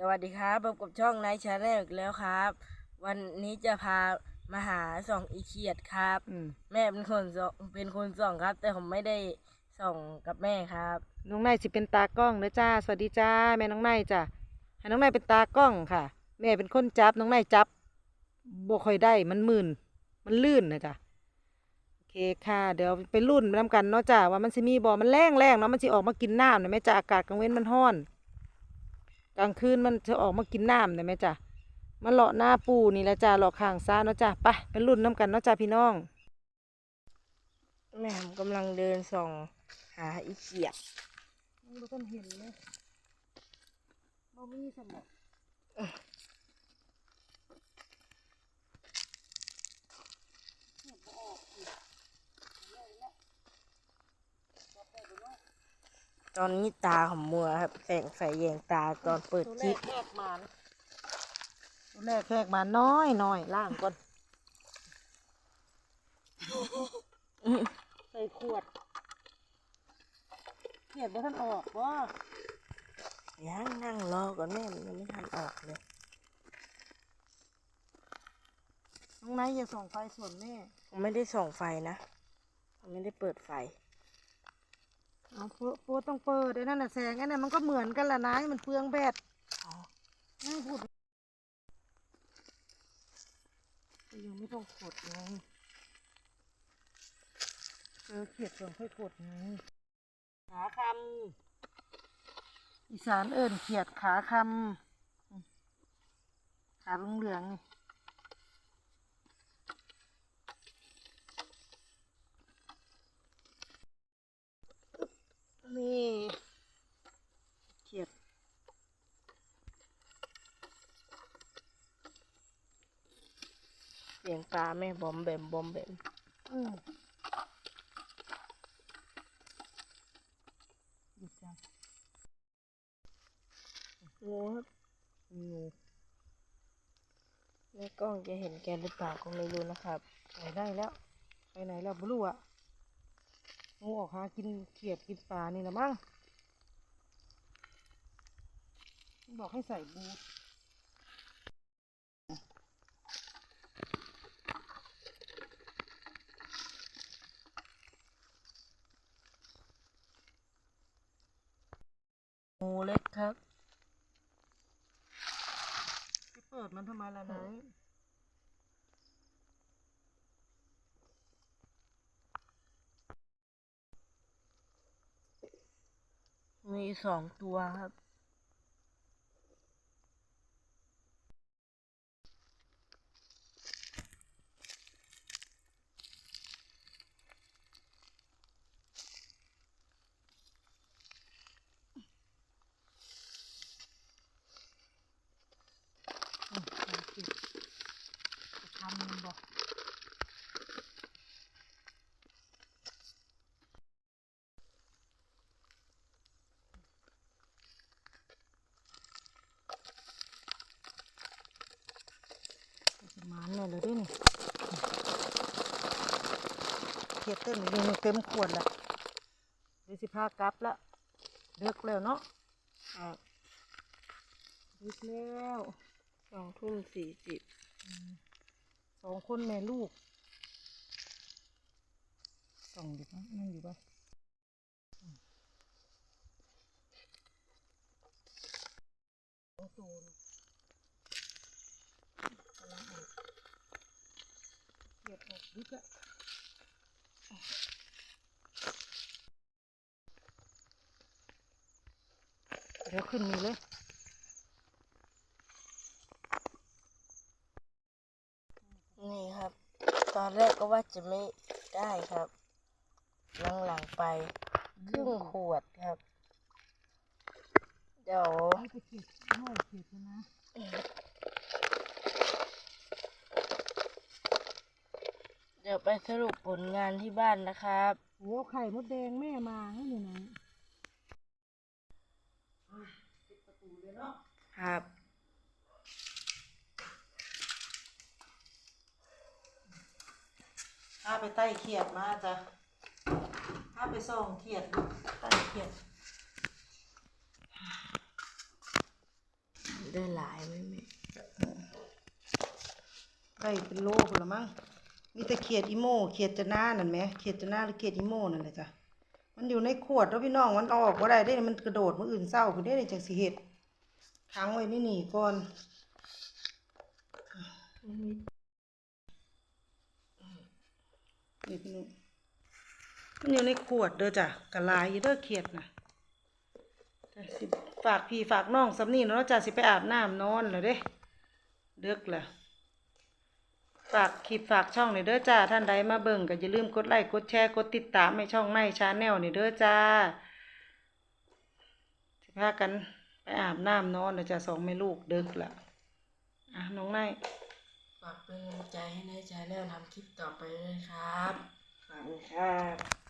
สวัสดีครับพบกับช่องไนท์ชาแนลอีกแล้วครับ วันนี้จะพามาหาส่องอีเขียดครับ อืมแม่เป็นคนส่องเป็นคนส่องครับ แต่ผมไม่ได้ส่องกับแม่ครับ น้องนายสิเป็นตากล้องเด้อจ้า สวัสดีจ้า แม่น้องนายจ้ะให้น้องนายเป็นตากล้องค่ะ แม่เป็นคนจับน้องนายจับบ่ค่อยได้มันมึนมันลื่นนะจ้ะโอเคค่ะ เดี๋ยวไปรุ่นไปนำกันเนาะจ้าว่ามันสิมีบ่มันแรงแรงเนาะมันสิออกมากินน้ำนะแม่จ้าอากาศกลางเว้นมันร้อน กลางคืนมันจะออกมากินน้ำนะแม่จ้ามาเลาะหน้าปูนี่แหละจ้าเลาะข้างซ้ายเนาะจ้าไปไปรุ่นน้ำกันเนาะจ้าพี่น้อง แม่ผมกำลังเดินส่องหาอีเขียดบ่ทันเห็นเลยบ่มีสมอง ตอนนี้ตาผมมัวครับแสงไฟแยงตาตอนเปิดตัวคแรลิกปแขกมานะตัวแรกแขกมาน้อยน้อยล่างก่อนใส่ขวดเขียดบ่ท่านออกว่ายังนั่งรอก่อนแม่มันยังไม่ทันออกเลยน้องไนท์อย่าส่องไฟส่วนแม่ผมไม่ได้ส่องไฟนะผมไม่ได้เปิดไฟ เอาโปโปต้องเปิดไอ้นั่นน่ะแสงไอ้นั่นมันก็เหมือนกันแหละนายมันเปลืองแบตอ๋อไม่พูดยังไม่ต้องกดไงเจอเขียดส่วนค่อยกดไงหาคอีสานเอิญเขียดขาคำขาเหลืองๆนี่นี่เขียดำเสียงปลาแม่บอมแบมบอมแบมอืมงูครับงูในกล้องจะเห็นแกหรือเปล่าก็ไม่รู้นะครับไปได้แล้ว ไปไหนแล้วบรู้อะงูออกหากินเขียดกินปลานี่ละมั้งบอกให้ใส่บูท งูเล็กครับไปเปิดมันทำไมล่ะไหนายมีสองตัวครับ อืมหากินจะ ทำมันบอกจะมาเนี่ยเลยด้วยนี่เขียดเต้นอยู่นี่เต็มขวดละเดี๋ยวสิพากลับละเลิกแล้วเนาะอะเลิกแล้วสองทุ่มสี่สิบส องคนแม่ลูกส่องอยู่ปะนั่งอยู่ปะอืมสองตัวน่ะกำลังออกเกียดออกดึกอะเดี๋ยวขึ้นมีเลย นี่ครับ ต อนแรกก็ว่าจะไม่ได้ครับหลังๆไปครึ่งขวดครับ เดี๋ยวเอาไปเก็บน้อยเก็บนะเดี๋ยวไปสรุปผลงานที่บ้านนะครับโอ้ไข่มดแดงแม่มาให้นี่นะครับ ถ้าไปใต้เขียดมาจ้ะถ้าไปส่องเขียดดูใต้เขียดได้หลายไหมแม่ได้เป็นโลพุ่นละมั้งมีแต่เขียดอีโม่เขียดจะหน้านั่นไหมเขียดจะหน้าหรือเขียดอีโม่นั่นแหละจ้ะมันอยู่ในขวดแล้วพี่น้องมันเอาออกบ่ได้ได้มันกระโดดมื้ออื่นเศร้าพุ่นได้จังสิเฮ็ดค้างไว้นี่นี่ก่อน นี่พี่นุมันอยู่ในขวดเด้อจ้ะกะลายอยู่เด้อเขียดนะจ้ะสิฝากพี่ฝากน้องสำนีเนาะจ้ะสิไปอาบน้ำนอนแล้วเด้เดึกละฝากคลิปฝากช่องนี่เด้อจ้าท่านใดมาเบิ่งก็อย่าลืมกดไลค์กดแชร์กดติดตามให้ช่องในชาแนลนี่เด้อจ้าสิพากันไปอาบน้ำนอนเด้อจ้ะสองแม่ลูกเดึกละอะน้องนาย ฝากเป็นกำลังใจให้ในใจแนวทำคลิปต่อไปด้วยครับ ขอบคุณครับ